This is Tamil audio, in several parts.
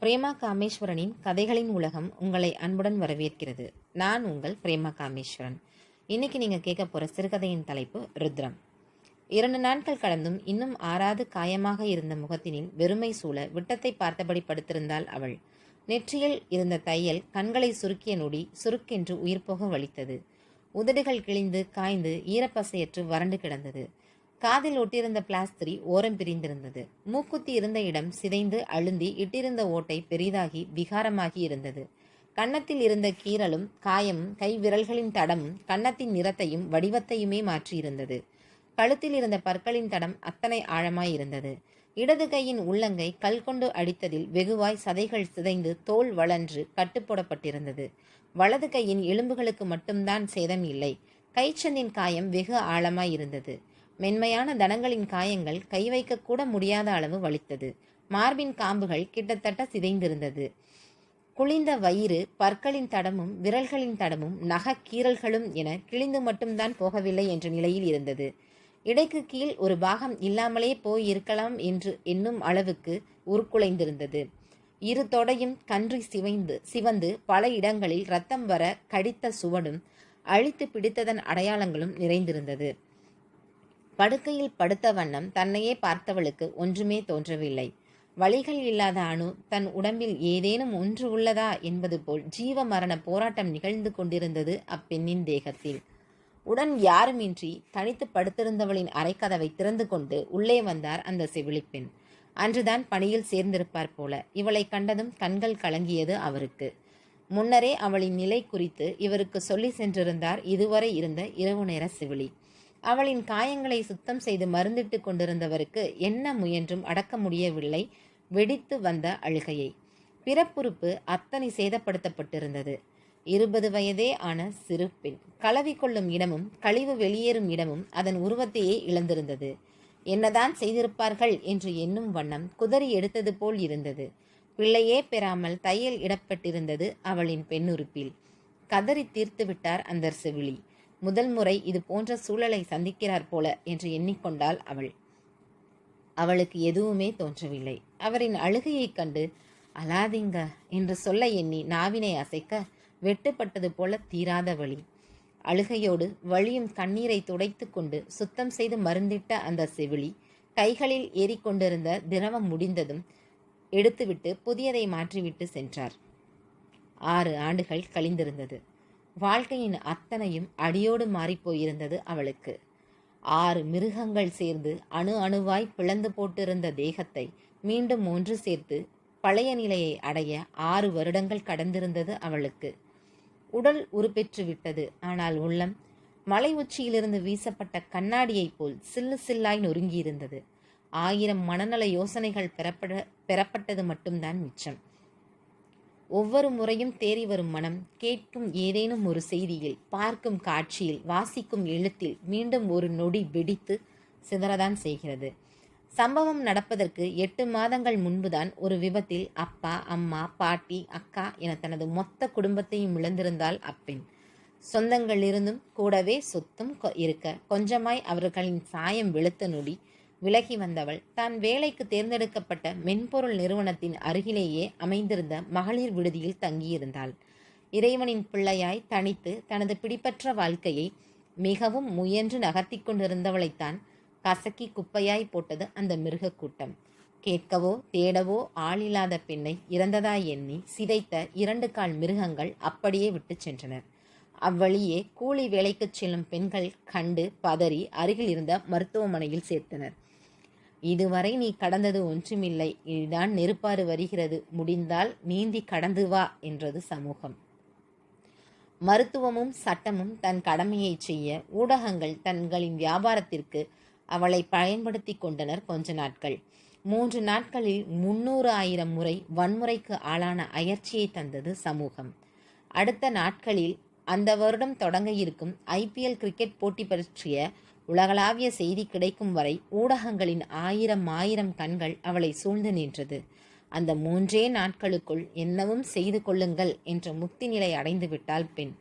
பிரேமா காமேஸ்வரனின் கதைகளின் உலகம் உங்களை அன்புடன் வரவேற்கிறது. நான் உங்கள் பிரேமா காமேஸ்வரன். இன்னைக்கு நீங்கள் கேட்க போகிற சிறுகதையின் தலைப்பு ருத்ரம். இரண்டு நாட்கள் கடந்தும் இன்னும் ஆறாது காயமாக இருந்த முகத்தினில் வெறுமை சூழ விட்டத்தை பார்த்தபடி படுத்திருந்தாள் அவள். நெற்றியில் இருந்த தையல் கண்களை சுருக்கிய நொடி சுருக்கென்று உயிர் போக வலித்தது. உதடுகள் கிழிந்து காய்ந்து ஈரப்பசையற்று வறண்டு கிடந்தது. காதில் ஒட்டியிருந்த பிளாஸ்திரி ஓரம் பிரிந்திருந்தது. மூக்குத்தி இருந்த இடம் சிதைந்து அழுந்தி இட்டிருந்த ஓட்டை பெரிதாகி விகாரமாகி இருந்தது. கன்னத்தில் இருந்த கீறலும் காயமும் கை விரல்களின் தடமும் கன்னத்தின் நிறத்தையும் வடிவத்தையுமே மாற்றியிருந்தது. கழுத்தில் இருந்த பற்களின் தடம் அத்தனை ஆழமாயிருந்தது. இடது கையின் உள்ளங்கை கல் கொண்டு அடித்ததில் வெகுவாய் சதைகள் சிதைந்து தோல் வளன்று கட்டுப்போடப்பட்டிருந்தது. வலது கையின் எலும்புகளுக்கு மட்டும்தான் சேதம் இல்லை. கைச்சந்தின் காயம் வெகு ஆழமாயிருந்தது. மென்மையான தனங்களின் காயங்கள் கை வைக்கக்கூட முடியாத அளவு வலித்தது. மார்பின் காம்புகள் கிட்டத்தட்ட சிதைந்திருந்தது. குளிந்த வயிறு பற்களின் தடமும் விரல்களின் தடமும் நகக் கீறல்களும் என கிழிந்து மட்டும்தான் போகவில்லை என்ற நிலையில் இருந்தது. இடைக்கு கீழ் ஒரு பாகம் இல்லாமலே போய் இருக்கலாம் என்று எண்ணும் அளவுக்கு உருக்குலைந்திருந்தது. இரு தொடையும் கன்றி சிவைந்து சிவந்து பல இடங்களில் ரத்தம் வர கடித்த சுவடும் அழித்து பிடித்ததன் அடையாளங்களும் நிறைந்திருந்தது. படுக்கையில் படுத்த வண்ணம் தன்னையே பார்த்தவளுக்கு ஒன்றுமே தோன்றவில்லை. வழிகள் இல்லாத அணு தன் உடம்பில் ஏதேனும் ஒன்று உள்ளதா என்பது போல் ஜீவ மரண போராட்டம் நிகழ்ந்து கொண்டிருந்தது அப்பெண்ணின் தேகத்தில். உடன் யாருமின்றி தனித்து படுத்திருந்தவளின் அரைக்கதவை திறந்து கொண்டு உள்ளே வந்தார் அந்த செவிலிப்பெண் அன்றுதான் பணியில் சேர்ந்திருப்பார் போல. இவளை கண்டதும் கண்கள் கலங்கியது அவருக்கு. முன்னரே அவளின் நிலை குறித்து இவருக்கு சொல்லி சென்றிருந்தார் இதுவரை இருந்த இரவு நேர செவிலி. அவளின் காயங்களை சுத்தம் செய்து மருந்திட்டு கொண்டிருந்தவருக்கு என்ன முயன்றும் அடக்க முடியவில்லை. வெடித்து வந்த அழுகையை. பிறப்புறுப்பு அத்தனை சேதப்படுத்தப்பட்டிருந்தது. இருபது வயதே ஆன சிறு பெண். கலவி கொள்ளும் இடமும் கழிவு வெளியேறும் இடமும் அதன் உருவத்தையே இழந்திருந்தது. என்னதான் செய்திருப்பார்கள்? என்று எண்ணும் வண்ணம் குதறி எடுத்தது போல் இருந்தது. பிள்ளையே பெறாமல் தையல் இடப்பட்டிருந்தது அவளின் பெண்ணுறுப்பில். கதறி தீர்த்து விட்டார் அந்த செவிலி. முதல் முறை இது போன்ற சூழலை சந்திக்கிறார் போல என்று எண்ணிக்கொண்டாள் அவள். அவளுக்கு எதுவுமே தோன்றவில்லை. அவரின் அழுகையைக் கண்டு அலாதீங்க என்று சொல்ல எண்ணி நாவினை அசைக்க வெட்டுப்பட்டது போல தீராத வழி அழுகையோடு வழியும் கண்ணீரை துடைத்து கொண்டு சுத்தம் செய்து மருந்திட்ட அந்த செவிலி கைகளில் ஏறிக்கொண்டிருந்த திரவம் முடிந்ததும் எடுத்துவிட்டு புதியதை மாற்றிவிட்டு சென்றார். ஆறு ஆண்டுகள் கழிந்திருந்தது. வாழ்க்கையின் அத்தனையும் அடியோடு மாறிப்போயிருந்தது அவளுக்கு. ஆறு மிருகங்கள் சேர்ந்து அணு அணுவாய் பிளந்து போட்டிருந்த தேகத்தை மீண்டும் ஒன்று சேர்த்து பழைய நிலையை அடைய ஆறு வருடங்கள் கடந்திருந்தது அவளுக்கு. உடல் உருப்பெற்று விட்டது. ஆனால் உள்ளம் மலை உச்சியிலிருந்து வீசப்பட்ட கண்ணாடியைப் போல் சில்லு சில்லாய் நொறுங்கியிருந்தது. ஆயிரம் மனநல யோசனைகள் பெறப்பட பெறப்பட்டது மட்டும்தான் மிச்சம். ஒவ்வொரு முறையும் தேறி வரும் மனம் கேட்கும் ஏதேனும் ஒரு செய்தியில் பார்க்கும் காட்சியில் வாசிக்கும் எழுத்தில் மீண்டும் ஒரு நொடி வெடித்து சிதறதான் செய்கிறது. சம்பவம் நடப்பதற்கு எட்டு மாதங்கள் முன்புதான் ஒரு விபத்தில் அப்பா அம்மா பாட்டி அக்கா என தனது மொத்த குடும்பத்தையும் இழந்திருந்தால் அப்பெண். சொந்தங்கள் இருந்தும் கூடவே சொத்தும் இருக்க. கொஞ்சமாய் அவர்களின் சாயம் வெளுத்த நொடி விலகி வந்தவள். தான் வேலைக்கு தேர்ந்தெடுக்கப்பட்ட மென்பொருள் நிறுவனத்தின் அருகிலேயே அமைந்திருந்த மகளிர் விடுதியில் தங்கியிருந்தாள். இறைவனின் பிள்ளையாய் தனித்து தனது பிடிப்பற்ற வாழ்க்கையை மிகவும் முயன்று நகர்த்தி கொண்டிருந்தவளைத்தான் கசக்கி குப்பையாய் போட்டது அந்த மிருக கூட்டம். கேட்கவோ தேடவோ ஆளில்லாத பெண்ணை இறந்ததாய் எண்ணி சிதைத்த இரண்டு கால் மிருகங்கள் அப்படியே விட்டு சென்றனர் அவ்வழியே கூலி வேலைக்குச் செல்லும் பெண்கள் கண்டு பதறி அருகில் இருந்த மருத்துவமனையில் சேர்த்தனர். இதுவரை நீ கடந்தது ஒன்றுமில்லை. இதுதான் நெருப்பாறு வருகிறது. முடிந்தால் நீந்தி கடந்து வா என்றது சமூகம். மருத்துவமும் சட்டமும் தன் கடமையை செய்ய ஊடகங்கள் தங்களின் வியாபாரத்திற்கு அவளை பயன்படுத்தி கொண்டனர் கொஞ்ச நாட்கள். மூன்று நாட்களில் முன்னூறு ஆயிரம் முறை வன்முறைக்கு ஆளான அயற்சியை தந்தது சமூகம். அடுத்த நாட்களில் அந்த வருடம் தொடங்க இருக்கும் ஐபிஎல் கிரிக்கெட் போட்டி பற்றிய உலகளாவிய செய்தி கிடைக்கும் வரை ஊடகங்களின் ஆயிரம் ஆயிரம் கண்கள் அவளை சூழ்ந்து நின்றது. அந்த மூன்றே நாட்களுக்குள் என்னவும் செய்து கொள்ளுங்கள் என்ற முக்தி நிலை அடைந்து விட்டால் பெண்.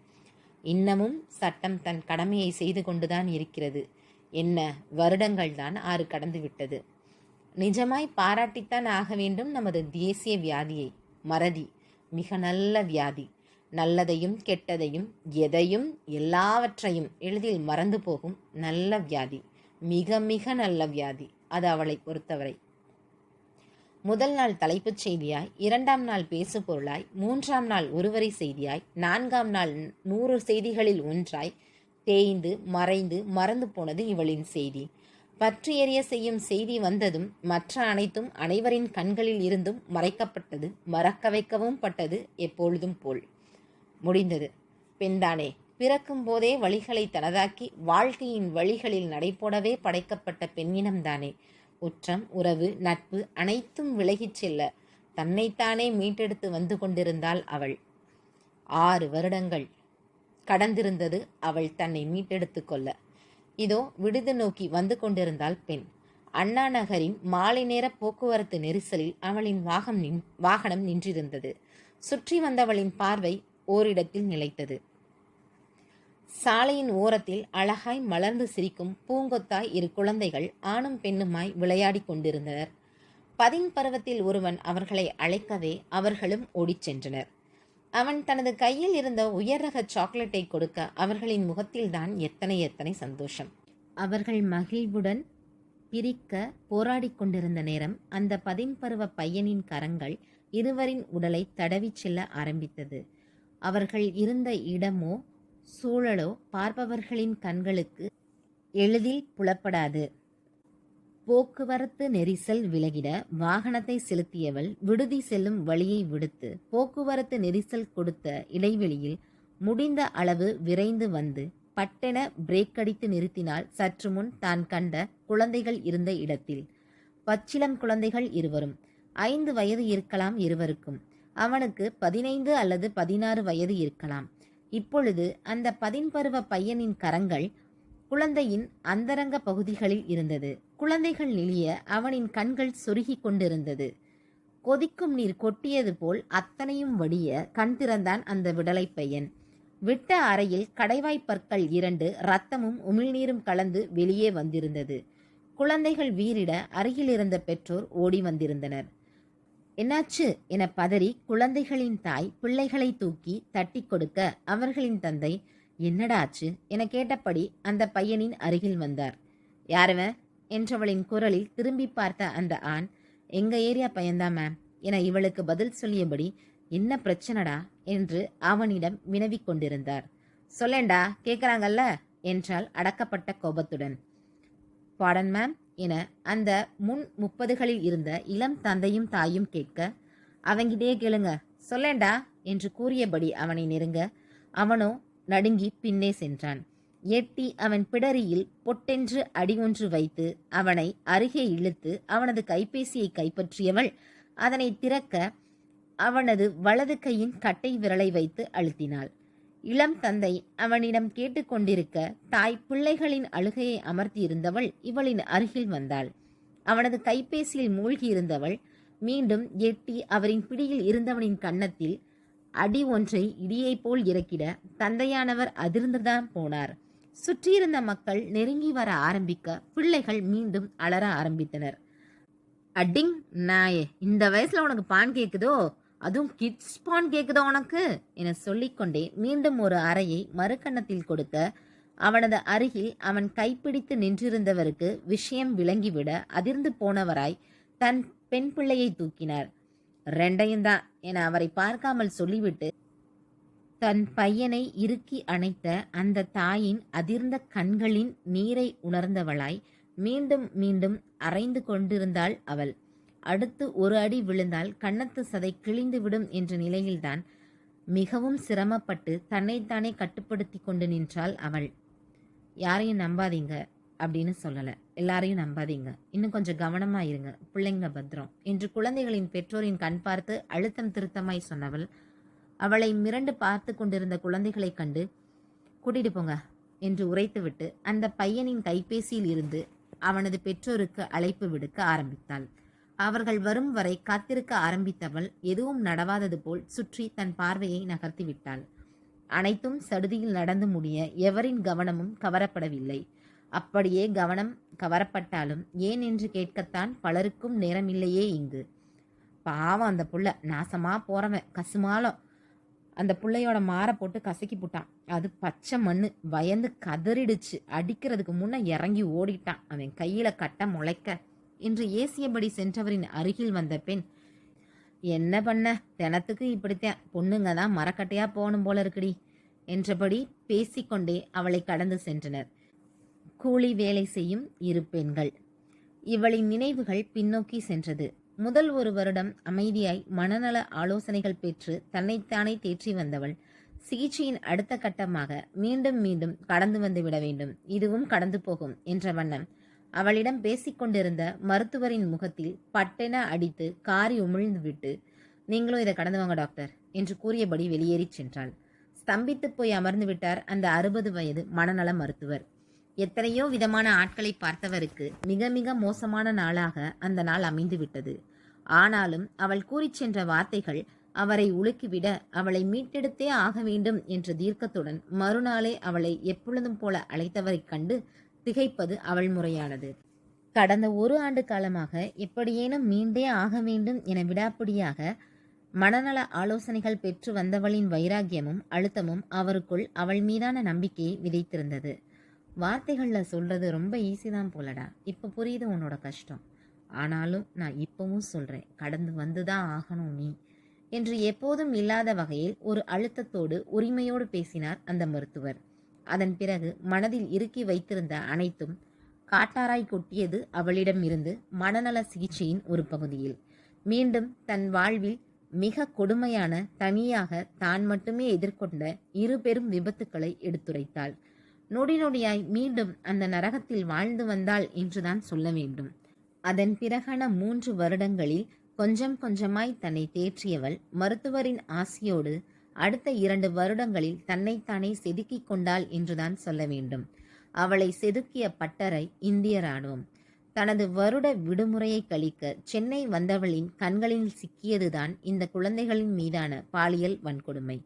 இன்னமும் சட்டம் தன் கடமையை செய்து கொண்டுதான் இருக்கிறது. என்ன வருடங்கள் தான் ஆறு கடந்து விட்டது. நிஜமாய் பாராட்டித்தான் ஆக வேண்டும் நமது தேசிய வியாதியை. மறதி மிக நல்ல வியாதி. நல்லதையும் கெட்டதையும் எதையும் எல்லாவற்றையும் எளிதில் மறந்து போகும் நல்ல வியாதி மிக மிக நல்ல வியாதி அது அவளை பொறுத்தவரை. முதல் நாள் தலைப்புச் செய்தியாய் இரண்டாம் நாள் பேசு பொருளாய் மூன்றாம் நாள் ஒருவரை செய்தியாய் நான்காம் நாள் நூறு செய்திகளில் ஒன்றாய் தேய்ந்து மறைந்து மறந்து போனது இவளின் செய்தி. பற்றி எறிய செய்யும் செய்தி வந்ததும் மற்ற அனைத்தும் அனைவரின் கண்களில் இருந்தும் மறைக்கப்பட்டது மறக்க வைக்கவும் பட்டது எப்பொழுதும் போல். முடிந்தது. பெண்தானே பிறக்கும் போதே வழிகளை தனதாக்கி வாழ்க்கையின் வழிகளில் நடைபோடவே படைக்கப்பட்ட பெண்ணினம்தானே. உற்றம் உறவு நட்பு அனைத்தும் விலகிச் செல்ல தன்னைத்தானே மீட்டெடுத்து வந்து கொண்டிருந்தாள் அவள். ஆறு வருடங்கள் கடந்திருந்தது அவள் தன்னை மீட்டெடுத்து கொள்ள. இதோ விடுதி நோக்கி வந்து கொண்டிருந்தாள் பெண். அண்ணா நகரின் மாலை நேர போக்குவரத்து நெரிசலில் அவளின் வாகம் நின் வாகனம் நின்றிருந்தது. சுற்றி வந்தவளின் பார்வை ஓரிடத்தில் நிலைத்தது. சாலையின் ஓரத்தில் அழகாய் மலர்ந்து சிரிக்கும் பூங்கொத்தாய் இரு குழந்தைகள் ஆணும் பெண்ணுமாய் விளையாடிக் கொண்டிருந்தனர். பதின் பருவத்தில் ஒருவன் அவர்களை அழைக்கவே அவர்களும் ஓடிச் சென்றனர். அவன் தனது கையில் இருந்த உயர் ரக சாக்லேட்டை கொடுக்க அவர்களின் முகத்தில்தான் எத்தனை எத்தனை சந்தோஷம். அவர்கள் மகிழ்வுடன் பிரிக்க போராடி கொண்டிருந்த நேரம் அந்த பதின்பருவ பையனின் கரங்கள் இருவரின் உடலை தடவிச் செல்ல ஆரம்பித்தது. அவர்கள் இருந்த இடமோ சூழலோ பார்ப்பவர்களின் கண்களுக்கு எளிதில் புலப்படாது. போக்குவரத்து நெரிசல் விலகிட வாகனத்தை செலுத்தியவள் விடுதி செல்லும் வழியை விடுத்து போக்குவரத்து நெரிசல் கொடுத்த இடைவெளியில் முடிந்த அளவு விரைந்து வந்து பட்டென பிரேக் அடித்து நிறுத்தினால் சற்று முன் தான் கண்ட குழந்தைகள் இருந்த இடத்தில். பச்சிளம் குழந்தைகள் இருவரும் ஐந்து வயது இருக்கலாம் இருவருக்கும். அவனுக்கு பதினைந்து அல்லது பதினாறு வயது இருக்கலாம். இப்பொழுது அந்த பதின்பருவ பையனின் கரங்கள் குழந்தையின் அந்தரங்க பகுதிகளில் இருந்தது. குழந்தைகள் நெளிய அவனின் கண்கள் சொருகி கொண்டிருந்தது. கொதிக்கும் நீர் கொட்டியது போல் அத்தனையும் வடிய கண் திறந்தான் அந்த விடலை பையன். விட்ட அறையில் கடைவாய்ப்பற்கள் இரண்டு ரத்தமும் உமிழ்நீரும் கலந்து வெளியே வந்திருந்தது. குழந்தைகள் வீரிட அருகில் இருந்த பெற்றோர் ஓடி வந்திருந்தனர். என்னாச்சு? என பதறி குழந்தைகளின் தாய் பிள்ளைகளை தூக்கி தட்டி கொடுக்க அவர்களின் தந்தை என்னடாச்சு என கேட்டபடி அந்த பையனின் அருகில் வந்தார். யாரவன் என்றவளின் குரலில் திரும்பி பார்த்த அந்த ஆண் எங்க ஏரியா பையன்தான் மேம் என இவளுக்கு பதில் சொல்லியபடி என்ன பிரச்சனடா? என்று அவனிடம் வினவிக் கொண்டிருந்தார். சொல்லேண்டா கேட்குறாங்கல்ல என்றால் அடக்கப்பட்ட கோபத்துடன். பாடன் மேம் என அந்த முன் முப்பதுகளில் இருந்த இளம் தந்தையும் தாயும் கேட்க அவங்கிட்டே கேளுங்க சொல்லேண்டா என்று கூறியபடி அவனை நெருங்க அவனோ நடுங்கி பின்னே சென்றான். எட்டி அவன் பிடரியில் பொட்டென்று அடி ஒன்று வைத்து அவனை அருகே இழுத்து அவனது கைபேசியை கைப்பற்றியவள் அதனை திறக்க அவனது வலது கையின் கட்டை விரலை வைத்து அழுத்தினாள். இளம் தந்தை அவனிடம் கேட்டுக்கொண்டிருக்க தாய் பிள்ளைகளின் அழுகையை அமர்த்தியிருந்தவள் இவளின் அருகில் வந்தாள். அவனது கைபேசியில் மூழ்கியிருந்தவள் மீண்டும் எட்டி அவரின் பிடியில் இருந்தவனின் கன்னத்தில் அடி ஒன்றை இடியைப் போல் இறக்கிட தந்தையானவர் அதிர்ந்துதான் போனார். சுற்றியிருந்த மக்கள் நெருங்கி வர ஆரம்பிக்க பிள்ளைகள் மீண்டும் அலற ஆரம்பித்தனர். அடிங் நாயே இந்த வயசுல உனக்கு பான் கேக்குதோ? அதுவும் கிட்ஸ் பான் கேட்குதா உனக்கு? என சொல்லிக்கொண்டே மீண்டும் ஒரு அறையை மறுக்கண்ணத்தில் கொடுக்க அவனது அருகில் அவன் கைப்பிடித்து நின்றிருந்தவருக்கு விஷயம் விளங்கிவிட அதிர்ந்து போனவராய் தன் பெண் பிள்ளையை தூக்கினார். ரெண்டையும் தான் என அவரை பார்க்காமல் சொல்லிவிட்டு தன் பையனை இறுக்கி அணைத்த அந்த தாயின் அதிர்ந்த கண்களின் நீரை உணர்ந்தவளாய் மீண்டும் மீண்டும் அரைந்து கொண்டிருந்தாள் அவள். அடுத்து ஒரு அடி விழுந்தால் கன்னத்து சதை கிழிந்துவிடும் என்ற நிலையில்தான் மிகவும் சிரமப்பட்டு தன்னைத்தானே கட்டுப்படுத்தி கொண்டு நின்றாள் அவள். யாரையும் நம்பாதீங்க அப்படின்னு சொல்லலை. எல்லாரையும் நம்பாதீங்க. இன்னும் கொஞ்சம் கவனமா இருங்க. பிள்ளைங்க பத்திரம். என்று குழந்தைகளின் பெற்றோரின் கண் பார்த்து அழுத்தம் திருத்தமாய் சொன்னவள் அவளை மிரண்டு பார்த்து கொண்டிருந்த குழந்தைகளைக் கண்டு கூட்டிட்டு போங்க என்று உரைத்துவிட்டு அந்த பையனின் கைபேசியில் இருந்து அவனது பெற்றோருக்கு அழைப்பு விடுக்க ஆரம்பித்தாள். அவர்கள் வரும் வரை காத்திருக்க ஆரம்பித்தவள் எதுவும் நடவாதது போல் சுற்றி தன் பார்வையை நகர்த்தி விட்டாள். அனைத்தும் சடுதியில் நடந்து முடிய எவரின் கவனமும் கவரப்படவில்லை. அப்படியே கவனம் கவரப்பட்டாலும் ஏன் என்று கேட்கத்தான் பலருக்கும் நேரமில்லையே இங்கு. பாவம் அந்த புள்ள நாசமா போறவன் கசுமாலம் அந்த புள்ளையோட மாற போட்டு கசக்கி போட்டான். அது பச்சை மண்ணு பயந்து கதறிடுச்சு. அடிக்கிறதுக்கு முன்ன இறங்கி ஓடிட்டான். அவன் கையில கட்ட முளைக்க. என்று ஏசியபடி சென்றவரின் அருகில் வந்த பெண் என்ன பண்ண? தினத்துக்கு இப்படித்தான். பொண்ணுங்க தான் மரக்கட்டையா போகணும் போல இருக்குடி என்றபடி பேசிக்கொண்டே அவளை கடந்து சென்றனர். கூலி வேலை செய்யும் இரு பெண்கள். இவளின் நினைவுகள் பின்னோக்கி சென்றது. முதல் ஒரு வருடம் அமைதியாய் மனநல ஆலோசனைகள் பெற்று தன்னைத்தானே தேற்றி வந்தவள். சிகிச்சையின் அடுத்த கட்டமாக மீண்டும் மீண்டும் கடந்து வந்து விட வேண்டும். இதுவும் கடந்து போகும் என்ற வண்ணம். அவளிடம் பேசிக்கொண்டிருந்த மருத்துவரின் முகத்தில் பட்டென அடித்து காரி உமிழ்ந்து விட்டு நீங்களும் இதை கடந்து வாங்க டாக்டர் என்று கூறியபடி வெளியேறிச் சென்றாள். ஸ்தம்பித்து போய் அமர்ந்து விட்டார் அந்த அறுபது வயது மனநல மருத்துவர். எத்தனையோ விதமான ஆட்களை பார்த்தவருக்கு மிக மிக மோசமான நாளாக அந்த நாள் அமைந்து விட்டது ஆனாலும் அவள் கூறிச் சென்ற வார்த்தைகள் அவரை உலுக்கிவிட அவளை மீட்டெடுத்தே ஆக வேண்டும் என்ற தீர்க்கத்துடன் மறுநாளே அவளை எப்பொழுதும் போல அழைத்தவரைக் கண்டு திகைப்பது அவள் முறையானது. கடந்த ஒரு ஆண்டு காலமாக எப்படியேனும் மீண்டே ஆக வேண்டும் என விடாப்பிடியாக மனநல ஆலோசனைகள் பெற்று வந்தவளின் வைராக்கியமும் அழுத்தமும் அவருக்குள் அவள் மீதான நம்பிக்கையை விதைத்திருந்தது. வார்த்தைகளில் சொல்றது ரொம்ப ஈஸி தான் போலடா. இப்போ புரியுது உன்னோட கஷ்டம். ஆனாலும் நான் இப்பவும் சொல்றேன். கடந்து வந்துதான் ஆகணும் நீ. என்று எப்போதும் இல்லாத வகையில் ஒரு அழுத்தத்தோடு உரிமையோடு பேசினார் அந்த மருத்துவர். அதன் பிறகு மனதில் இறுக்கி வைத்திருந்த அனைத்தும் காட்டாராய் கொட்டியது அவளிடம் இருந்து மனநல சிகிச்சையின் ஒரு பகுதியில். மீண்டும் தன் வாழ்வில் மிக கொடுமையான தனியாக தான் மட்டுமே எதிர்கொண்ட இரு பெரும் விபத்துக்களை எடுத்துரைத்தாள். நொடி நொடியாய் மீண்டும் அந்த நரகத்தில் வாழ்ந்து வந்தாள் என்றுதான் சொல்ல வேண்டும். அதன் பிறகான மூன்று வருடங்களில் கொஞ்சம் கொஞ்சமாய் தன்னை தேற்றியவள் மருத்துவரின் ஆசையோடு அடுத்த இரண்டு வருடங்களில் தன்னைத்தானே செதுக்கிக் கொண்டாள் என்றுதான் சொல்ல வேண்டும். அவளை செதுக்கிய பட்டறை இந்திய ராணுவம் தனது வருட விடுமுறையை கழிக்க சென்னை வந்தவளின் கண்களில் சிக்கியதுதான் இந்த குழந்தைகளின் மீதான பாலியல் வன்கொடுமை.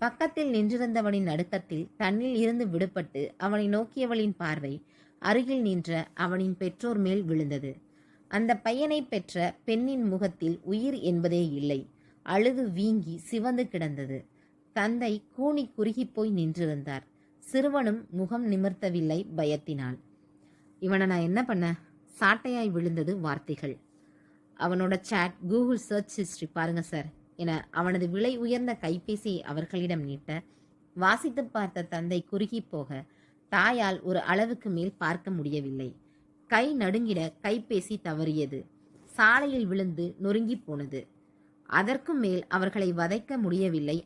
பக்கத்தில் நின்றிருந்தவனின் நடுக்கத்தில் தன்னில் இருந்து விடுபட்டு அவனை நோக்கியவளின் பார்வை அருகில் நின்ற அவனின் பெற்றோர் மேல் விழுந்தது. அந்த பையனை பெற்ற பெண்ணின் முகத்தில் உயிர் என்பதே இல்லை. அழுது வீங்கி சிவந்து கிடந்தது. தந்தை கூனி குறுகி போய் நின்றிருந்தார் சிறுவனும் முகம் நிமிர்த்தவில்லை பயத்தினால். இவனை நான் என்ன பண்ண? சாட்டையாய் விழுந்தது வார்த்தைகள். அவனோட சாட் கூகுள் சர்ச் ஹிஸ்டரி பாருங்க சார் என அவனது விலை உயர்ந்த கைபேசியை அவர்களிடம் நீட்ட வாசித்து பார்த்த தந்தை குறுகி போக தாயால் ஒரு அளவுக்கு மேல் பார்க்க முடியவில்லை. கை நடுங்கிட கைபேசி தவறியது. சாலையில் விழுந்து நொறுங்கி போனது. அதற்கும் மேல் அவர்களை வதைக்க முடியவில்லை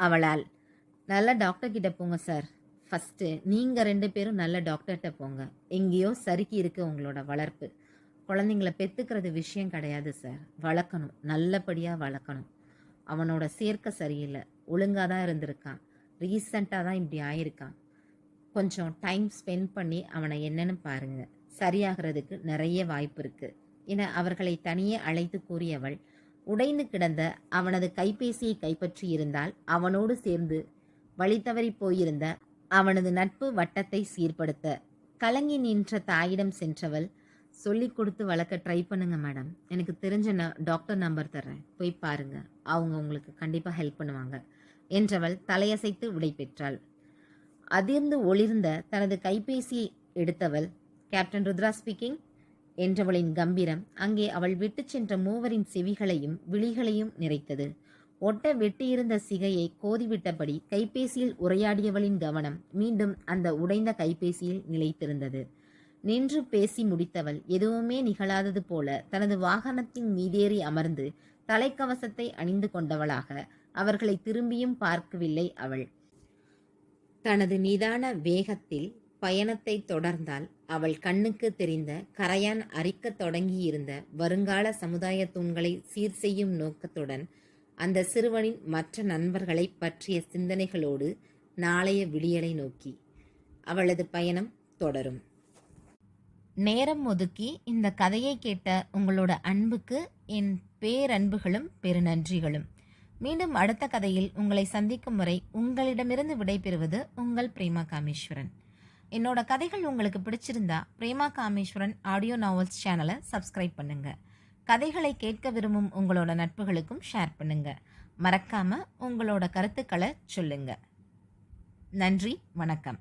அவளால். நல்ல டாக்டர் கிட்ட போங்க சார் ஃபஸ்ட்டு நீங்கள் ரெண்டு பேரும் நல்ல டாக்டர்கிட்ட போங்க. எங்கேயோ சறுக்கி இருக்கு உங்களோட வளர்ப்பு. குழந்தைங்கள பெற்றுக்கிறது விஷயம் கிடையாது சார் வளர்க்கணும். நல்லபடியாக வளர்க்கணும். அவனோட சேர்க்க சரியில்லை. ஒழுங்காக தான் இருந்திருக்கான். ரீசண்டாக தான் இப்படி ஆயிருக்கான். கொஞ்சம் டைம் ஸ்பெண்ட் பண்ணி அவனை என்னன்னு பாருங்கள் சரியாகிறதுக்கு நிறைய வாய்ப்பு இருக்குது என அவர்களை தனியே அழைத்து கூறியவள் உடைந்து கிடந்த அவனது கைபேசியை கைப்பற்றி இருந்தால் அவனோடு சேர்ந்து வழி போயிருந்த அவனது நட்பு வட்டத்தை சீர்படுத்த. கலங்கி நின்ற தாயிடம் சென்றவள் சொல்லிக் கொடுத்து வளர்க்க ட்ரை பண்ணுங்க மேடம் எனக்கு தெரிஞ்ச ந டாக்டர் நம்பர் தர்றேன். போய் பாருங்க. அவங்க உங்களுக்கு கண்டிப்பாக ஹெல்ப் பண்ணுவாங்க என்றவள் தலையசைத்து விடை பெற்றாள். அதிர்ந்து ஒளிர்ந்த தனது கைபேசியை எடுத்தவள் கேப்டன் ருத்ரா ஸ்பீக்கிங் என்றவளின் கம்பீரம் அங்கே அவள் விட்டு சென்ற மூவரின் செவிகளையும் விழிகளையும் நிறைத்தது. ஒட்ட வெட்டியிருந்த சிகையை கோதிவிட்டபடி கைபேசியில் உரையாடியவளின் கவனம் மீண்டும் அந்த உடைந்த கைபேசியில் நிலைத்திருந்தது. நின்று பேசி முடித்தவள் எதுவுமே நிகழாதது போல தனது வாகனத்தின் மீதேறி அமர்ந்து தலைக்கவசத்தை அணிந்து கொண்டவளாக அவர்களை திரும்பியும் பார்க்கவில்லை அவள். தனது நிதான வேகத்தில் பயணத்தை தொடர்ந்தால் அவள் கண்ணுக்கு தெரிந்த கரையான் அரிக்கத் தொடங்கியிருந்த வருங்கால சமுதாய தூண்களை சீர் செய்யும் நோக்கத்துடன் அந்த சிறுவனின் மற்ற நண்பர்களை பற்றிய சிந்தனைகளோடு நாளைய விடியலை நோக்கி அவளது பயணம் தொடரும். நேரம் ஒதுக்கி இந்த கதையை கேட்ட உங்களோட அன்புக்கு என் பேரன்புகளும் பெருநன்றிகளும். மீண்டும் அடுத்த கதையில் உங்களை சந்திக்கும் வரை உங்களிடமிருந்து விடைபெறுவது உங்கள் பிரேமா காமேஸ்வரன். என்னோட கதைகள் உங்களுக்கு பிடிச்சிருந்தா பிரேமா காமேஸ்வரன் ஆடியோ நாவல்ஸ் சேனலை சப்ஸ்கிரைப் பண்ணுங்க. கதைகளை கேட்க விரும்பும் உங்களோட நட்புகளுக்கும் ஷேர் பண்ணுங்க. மறக்காம உங்களோட கருத்துக்களை சொல்லுங்க. நன்றி வணக்கம்.